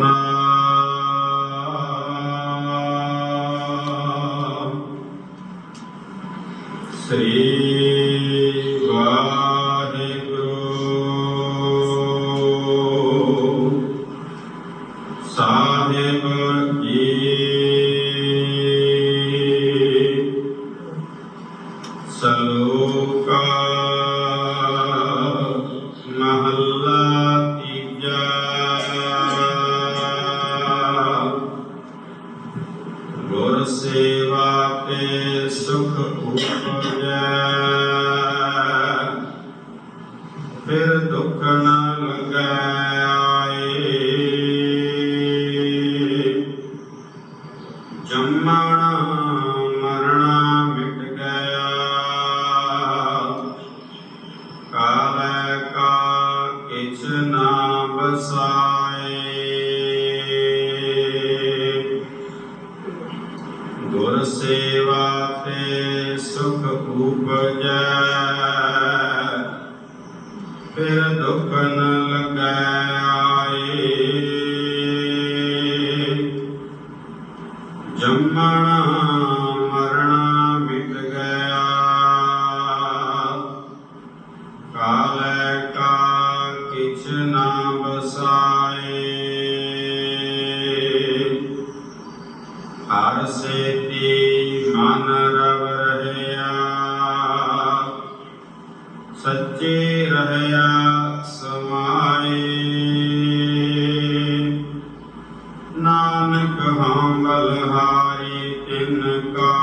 श्री ਸੁਖ ਉਪਜੈ, ਫਿਰ ਦੁੱਖ ਨਾ ਲੱਗੈ ਆਏ। ਜੰਮਣਾ ਮਰਣਾ ਮਿਟ ਗਿਆ ਕਾਲੈ ਕਾ ਕਿਛ ਨਾ ਬਸਾਏ ਗੁਰ ਸੇ ਫਿਰ ਦੁੱਖ ਨ ਲੱਗੈ ਆਏ ਜੰਮਣਾ ਮਰਣਾ ਮਿਟ ਗਿਆ। ਕਾਲੈ ਕਾ ਕਿਛ ਨਾ ਬਸਾਏ ਹਰ ਸੇਤੀ ਸੱਚੇ ਰਹਿਆ ਸਮਾਏ। ਨਾਨਕ ਹਾਂ ਬਲਹਾਰੀ ਤਿਨ ਕਾ।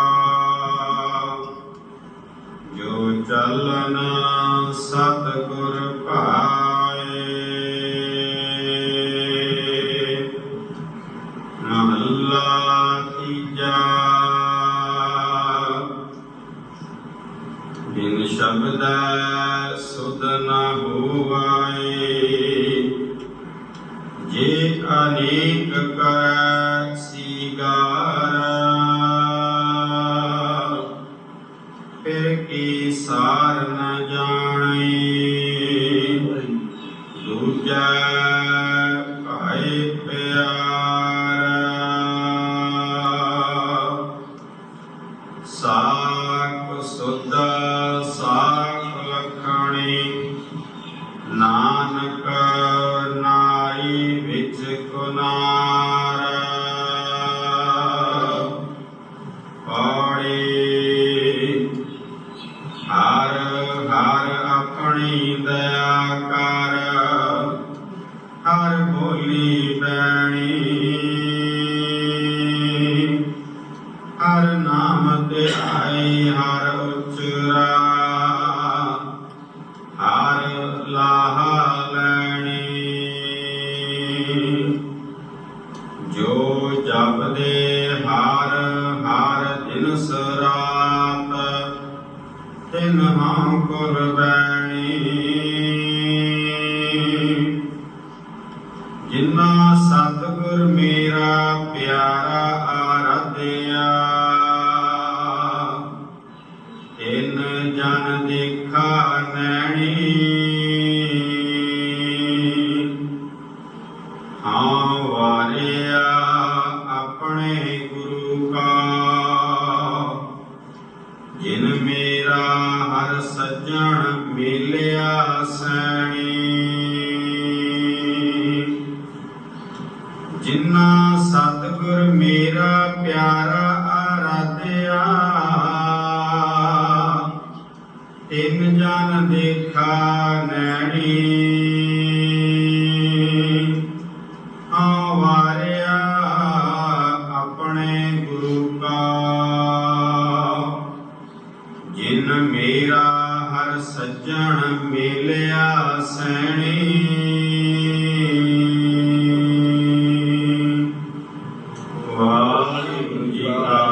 ਜੋ ਚਲਨ ਸਤਿਗੁਰ ਸ਼ਬਦ ਸੁਧ ਨਾ ਹੋਵਾਏ। ਜੇ ਅਨੇਕ ਕਰ ਸੀਗਾਰ ਫਿਰ ਕੀ ਸਾਰ ਦਇਆ ਕਰ ਹਰ ਬੋਲੀ ਬੈਣੀ ਹਰ ਨਾਮ ਤੇ ਆਈ ਹਰ ਉਚਰਾ। ਹਰ ਲਾਹਾ ਲੈਣੀ। ਜੋ ਜਪਦੇ ਹਰ ਹਰ ਦਿਨ ਰਾਤ, ਤਿਨ ਹਾਂ ਕੁਰਬਾਨੀ ਜਿਨ੍ਹਾਂ ਸਤਿਗੁਰ ਮੇਰਾ ਪਿਆਰਾ ਤਿੰਨ ਜਨ ਦੇਖਾ ਨੈਣੀ। ਆਵਾਰਿਆ ਆਪਣੇ ਗੁਰੂ ਕਾ। ਜਿਨ ਮੇਰਾ ਹਰ ਸੱਜਣ ਮਿਲਿਆ ਸੈਣੀ। ਵਾਹਿਗੁਰੂ ਜੀ ਕਾ